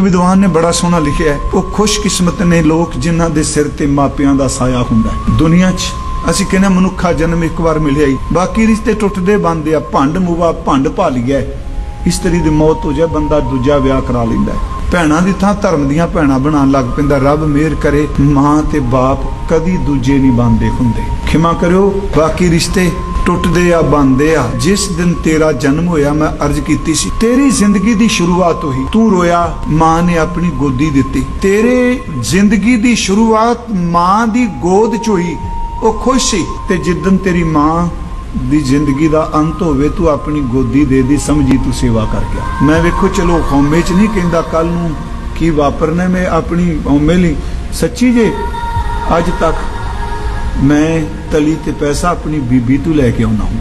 ਇੱਕ ਵਿਦਵਾਨ ਨੇ ਬੜਾ ਸੋਹਣਾ ਲਿਖਿਆ ਉਹ ਖੁਸ਼ਕਿਸਮਤ ਨੇ ਲੋਕ ਜਿਨ੍ਹਾਂ ਦੇ ਸਿਰ ਤੇ ਮਾਪਿਆਂ ਦਾ ਸਾਇਆ ਹੁੰਦਾ ਹੈ। ਦੁਨੀਆ 'ਚ ਅਸੀਂ ਕਹਿੰਦੇ ਮਨੁੱਖਾ ਜਨਮ ਇੱਕ ਵਾਰ ਮਿਲਿਆ ਹੀ। ਬਾਕੀ ਰਿਸ਼ਤੇ ਟੁੱਟਦੇ ਬੰਦੇ ਆ, ਭੰਡ ਮੁਵਾ ਭੰਡ ਭਾ ਲਿਆ ਇਸਤਰੀ ਦੀ ਮੌਤ ਹੋ ਜਾਏ, ਬੰਦਾ ਦੂਜਾ ਵਿਆਹ ਕਰਾ ਲੈਂਦਾ ਹੈ। ਭੈਣਾਂ ਦੀ ਥਾਂ ਧਰਮ ਦੀਆਂ ਭੈਣਾਂ ਬਣਾਉਣ ਲੱਗ ਪੈਂਦਾ। ਰੱਬ ਮਿਹਰ ਕਰੇ, ਮਾਂ ਤੇ ਬਾਪ ਕਦੀ ਦੂਜੇ ਨਹੀਂ ਬੰਦੇ ਹੁੰਦੇ। ਖਿਮਾ ਕਰਿਓ, ਬਾਕੀ ਰਿਸ਼ਤੇ ਟੁੱਟਦੇ ਆ ਬੰਦੇ ਆ। ਜਿਸ ਦਿਨ ਤੇਰਾ ਜਨਮ ਹੋਇਆ, ਮੈਂ ਅਰਜ਼ ਕੀਤੀ ਸੀ। ਤੇਰੀ ਜ਼ਿੰਦਗੀ ਦੀ ਸ਼ੁਰੂਆਤ ਹੋਈ। ਤੂੰ ਰੋਇਆ, ਮਾਂ ਨੇ ਆਪਣੀ ਗੋਦੀ ਦਿੱਤੀ। ਤੇਰੇ ਜ਼ਿੰਦਗੀ ਦੀ ਸ਼ੁਰੂਆਤ ਮਾਂ ਦੀ ਗੋਦ ਚ ਹੋਈ। ਉਹ ਖੁਸ਼ ਸੀ ਤੇ ਜਿੱਦਨ ਤੇਰੀ ਮਾਂ ਦੀ ਜ਼ਿੰਦਗੀ ਦਾ ਅੰਤ ਹੋਵੇ, ਤੂੰ ਆਪਣੀ ਗੋਦੀ ਦੇ ਦੀ ਸਮਝੀ, ਤੂੰ ਸੇਵਾ ਕਰ ਗਿਆ। ਮੈਂ ਵੇਖੋ, ਚਲੋ, ਹਉਮੈ ਚ ਨਹੀਂ ਕਹਿੰਦਾ ਕੱਲ ਨੂੰ ਕੀ ਵਾਪਰਨਾ ਮੈਂ ਆਪਣੀ ਹਉਮੈ ਲਈ ਸੱਚੀ ਜੇ ਅੱਜ ਤੱਕ ਮੈਂ ਤਲੀ ਤੇ ਪੈਸਾ ਆਪਣੀ ਬੀਬੀ ਤੋਂ ਲੈ ਕੇ ਆਉਣਾ ਹਾਂ।